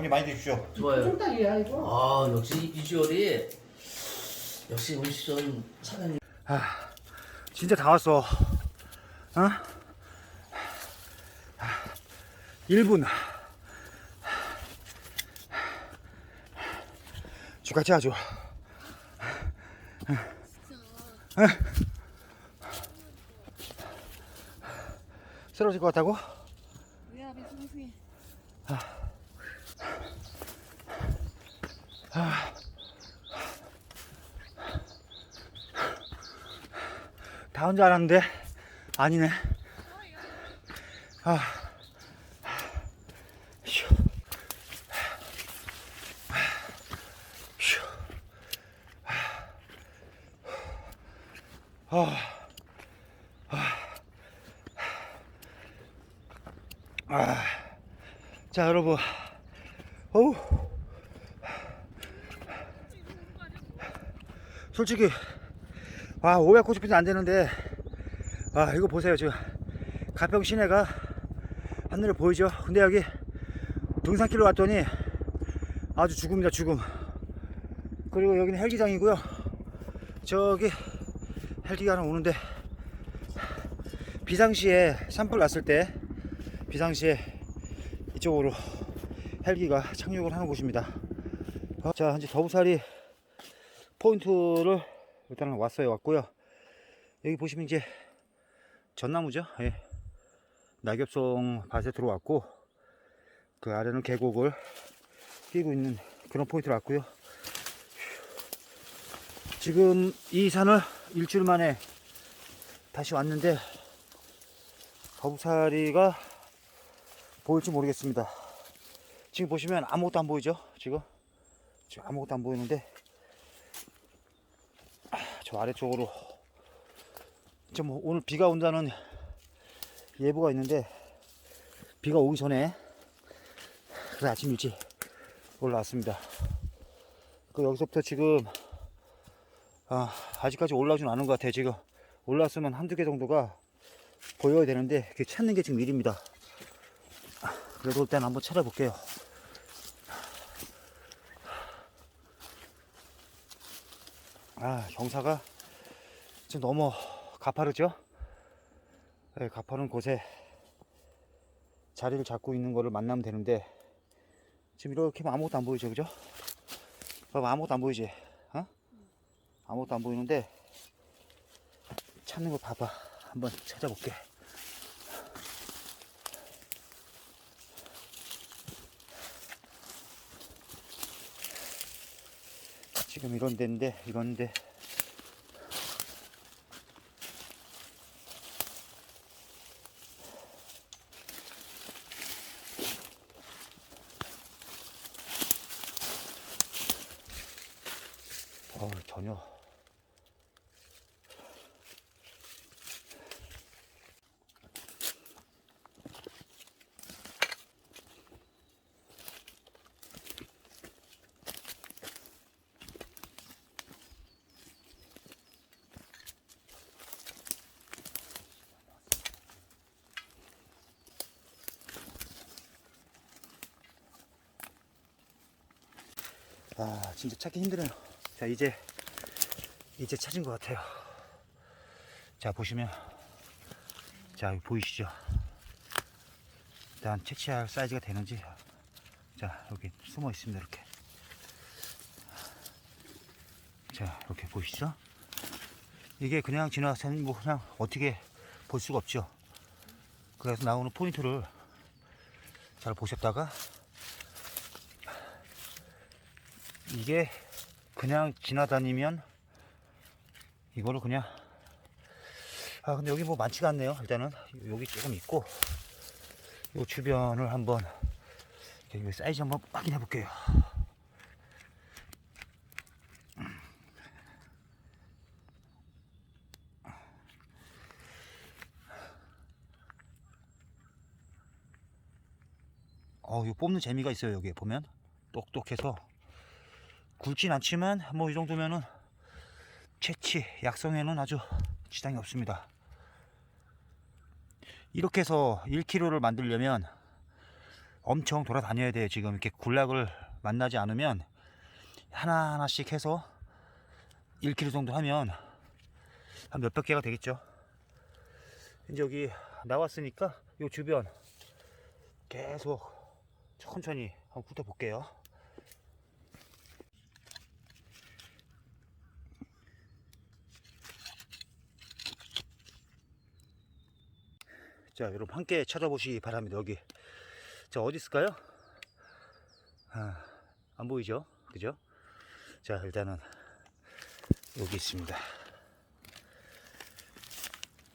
형님 많이 드십시오. 좋아요. 쫄딱이야 이거. 아 역시 이 비주얼이 역시 음식점 사장님. 진짜 다 왔어. 어? 1분. 죽같이 아주. 쓰러질 것 같다고? 야, 미승승이. 다온줄 알았는데 아니네. 아. 휴. 휴. 아. 아. 자, 여러분. 어우. 솔직히 아 590피도 안 되는데. 아 이거 보세요 지금. 가평 시내가 하늘을 보이죠? 근데 여기 등산길로 왔더니 아주 죽음이다 죽음. 그리고 여기는 헬기장이고요. 저기 헬기가 하나 오는데 비상시에 산불 났을 때 비상시에 이쪽으로 헬기가 착륙을 하는 곳입니다. 어, 자 이제 더부살이 포인트를 일단은 왔어요 왔고요. 여기 보시면 이제 전나무죠? 예. 낙엽송 밭에 들어왔고 그 아래는 계곡을 끼고 있는 그런 포인트로 왔고요. 지금 이 산을 일주일 만에 다시 왔는데 거북사리가 보일지 모르겠습니다. 지금 보시면 아무것도 안 보이죠? 지금? 지금 아무것도 안 보이는데 저 아래쪽으로 지금 뭐 오늘 비가 온다는 예보가 있는데 비가 오기 전에 그래 아침 일찍 올라왔습니다. 그 여기서부터 지금 아, 아직까지 올라오진 않은 것 같아요. 지금 올라왔으면 한두 개 정도가 보여야 되는데 그게 찾는 게 지금 일입니다. 아, 그래도 일단 한번 찾아볼게요. 아, 경사가 지금 너무 가파르죠? 네, 가파른 곳에 자리를 잡고 있는 거를 만나면 되는데 지금 이렇게 하면 아무것도 안 보이죠, 그죠? 봐봐, 아무것도 안 보이지? 어? 아무것도 안 보이는데 찾는 거 봐봐. 한번 찾아볼게. 지금 이런 데인데, 이런데 어, 전혀. 아, 진짜 찾기 힘드네요. 자, 이제 이제 찾은 것 같아요. 자, 보시면 자, 보이시죠? 일단 채취할 사이즈가 되는지 자, 여기 숨어 있습니다. 이렇게. 자, 이렇게 보이시죠? 이게 그냥 지나가서는 뭐 그냥 어떻게 볼 수가 없죠. 그래서 나오는 포인트를 잘 보셨다가 이게 그냥 지나다니면 이거를 그냥 아 근데 여기 뭐 많지가 않네요. 일단은 여기 조금 있고 요 주변을 한번 여기 사이즈 한번 확인해 볼게요. 어 이거 뽑는 재미가 있어요 여기 보면. 똑똑해서 굵진 않지만 뭐 이 정도면은 채취 약성에는 아주 지장이 없습니다. 이렇게 해서 1kg를 만들려면 엄청 돌아다녀야 돼요. 지금 이렇게 군락을 만나지 않으면 하나하나씩 해서 1km 정도 하면 한 몇백 개가 되겠죠. 이제 여기 나왔으니까 이 주변 계속 천천히 한번 훑어볼게요. 자, 여러분 함께 찾아보시기 바랍니다. 여기. 자, 어디 있을까요? 아, 안 보이죠? 그죠? 자, 일단은 여기 있습니다.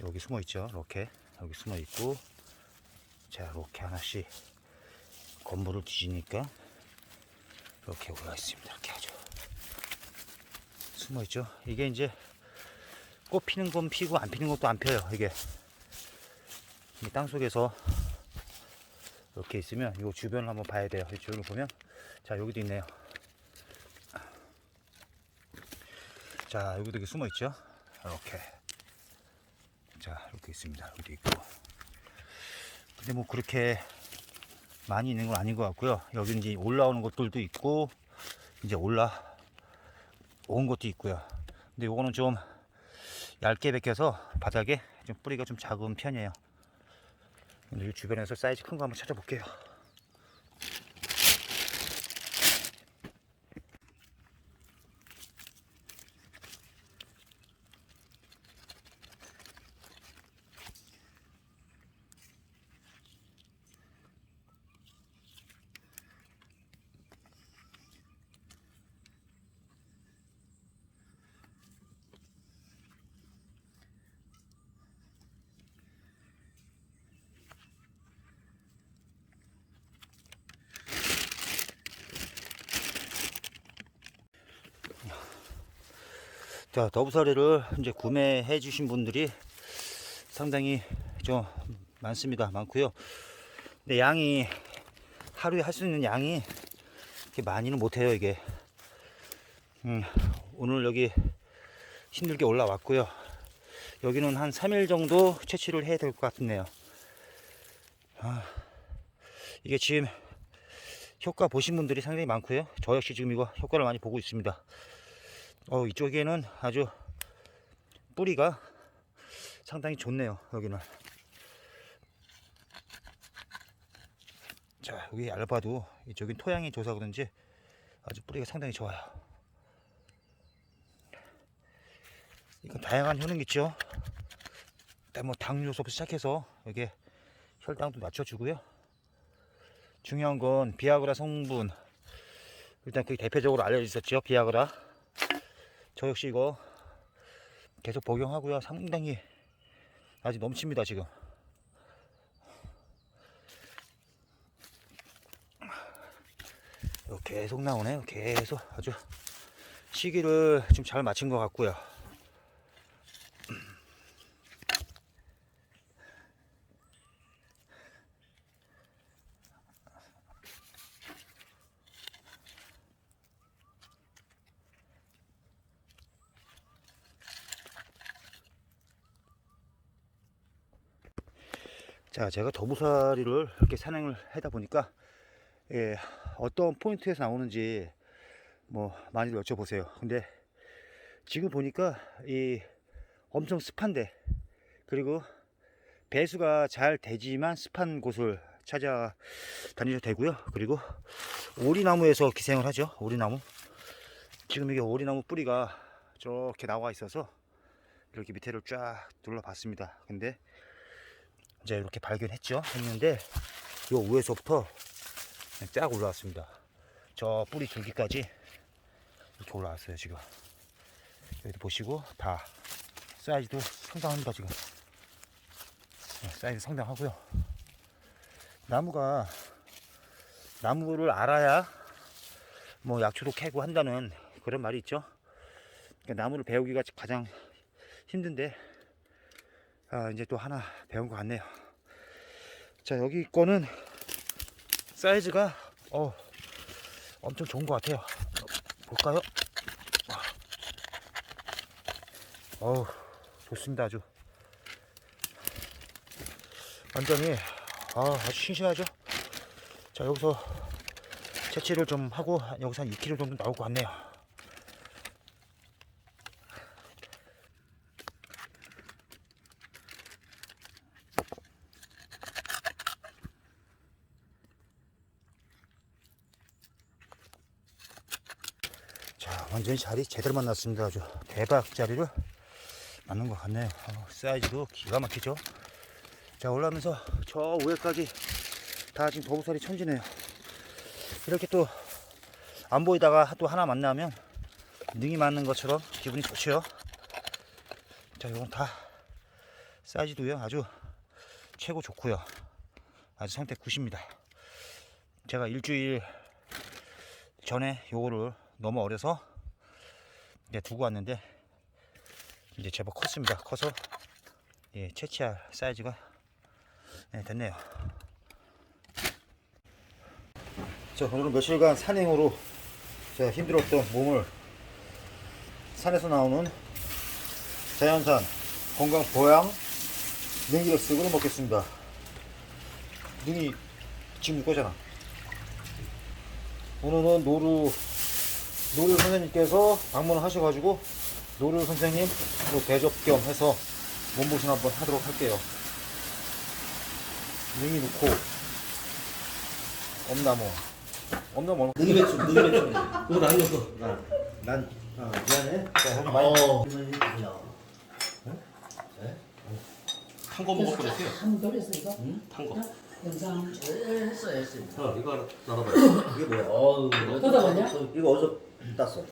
여기 숨어 있죠? 이렇게. 여기 숨어 있고. 자, 이렇게 하나씩 건물을 뒤지니까 이렇게 올라 있습니다. 이렇게 아주 숨어 있죠? 이게 이제 꽃 피는 건 피고 안 피는 것도 안 펴요. 이게. 땅 속에서 이렇게 있으면 이 주변을 한번 봐야 돼요. 이 주변을 보면 자 여기도 있네요. 자 여기도 이렇게 숨어 있죠. 이렇게 자 이렇게 있습니다. 여기도 있고 근데 뭐 그렇게 많이 있는 건 아닌 것 같고요. 여기 이제 올라오는 것들도 있고 이제 올라 온 것도 있고요. 근데 요거는 좀 얇게 벗겨서 바닥에 좀 뿌리가 좀 작은 편이에요. 이 주변에서 사이즈 큰 거 한번 찾아볼게요. 자, 더부사리를 이제 구매해 주신 분들이 상당히 좀 많습니다. 많고요. 근데 양이 하루에 할 수 있는 양이 이렇게 많이는 못 해요. 이게 음, 오늘 여기 힘들게 올라왔고요. 여기는 한 3일 정도 채취를 해야 될 것 같네요. 아, 이게 지금 효과 보신 분들이 상당히 많고요. 저 역시 지금 이거 효과를 많이 보고 있습니다. 어, 이쪽에는 아주 뿌리가 상당히 좋네요. 여기는. 자, 여기 얇아도 이쪽은 토양이 좋아서 그런지 아주 뿌리가 상당히 좋아요. 이건 다양한 효능이 있죠. 일단 뭐 당뇨서부터 시작해서 여기 혈당도 낮춰주고요. 중요한 건 비아그라 성분. 일단 그 대표적으로 알려져 있었죠. 비아그라. 저 역시 이거 계속 복용하고요. 상당히 아직 넘칩니다, 지금. 계속 나오네요. 계속 아주 시기를 좀 잘 맞춘 것 같고요. 자, 제가 더부사리를 이렇게 산행을 하다 보니까 예, 어떤 포인트에서 나오는지 뭐 많이들 여쭤보세요. 근데 지금 보니까 이 엄청 습한데 그리고 배수가 잘 되지만 습한 곳을 찾아다니셔도 되고요. 그리고 오리나무에서 기생을 하죠. 오리나무. 지금 이게 오리나무 뿌리가 저렇게 나와 있어서 이렇게 밑에를 쫙 둘러봤습니다. 근데 이제 이렇게 발견했죠. 했는데 요 위에서부터 쫙 올라왔습니다. 저 뿌리 줄기까지 이렇게 올라왔어요. 지금 여기도 보시고 다 사이즈도 상당합니다. 지금 네, 사이즈 상당하고요. 나무가 나무를 알아야 뭐 약초도 캐고 한다는 그런 말이 있죠. 그러니까 나무를 배우기가 가장 힘든데 아, 이제 또 하나 배운 것 같네요. 자, 여기 거는 사이즈가 어, 엄청 좋은 것 같아요. 볼까요? 어우, 좋습니다. 아주. 완전히, 아, 아주 싱싱하죠? 자 여기서 채취를 좀 하고 여기서 한 2kg 정도 나올 것 같네요. 자 완전히 자리 제대로 만났습니다. 아주 대박 자리를 맞는 것 같네요. 어, 사이즈도 기가 막히죠. 자 올라오면서 저 위에까지 다 지금 도부살이 천지네요. 이렇게 또 안 보이다가 또 하나 만나면 능이 맞는 것처럼 기분이 좋죠. 자, 이건 다 사이즈도요 아주 최고 좋고요. 아주 상태 굿입니다. 제가 일주일 전에 요거를 너무 어려서 이제 두고 왔는데 이제 제법 컸습니다. 커서 예, 채취할 사이즈가 예, 됐네요. 자, 오늘은 며칠간 산행으로 제가 힘들었던 몸을 산에서 나오는 자연산 건강 보양 능이력식으로 먹겠습니다. 능이 지금 거잖아. 오늘은 노루 노루 선생님께서 방문을 하셔가지고 노루 선생님 뭐 대접 겸 해서 몸보신 한번 하도록 할게요. 능이 넣고 엄나무 엄나무 능이 배추, 능이 배추. 이거 남겼어. 나. 난 아, 미안해. 자, 형님 많이 어. 탄거 먹을 뻔했어요. 한번 돌렸으니까 탄 거. 영상 했어, 했어. 어, 이거 하나 나눠봐요. 이게 뭐야? 어우? 이거 어디서 땄어?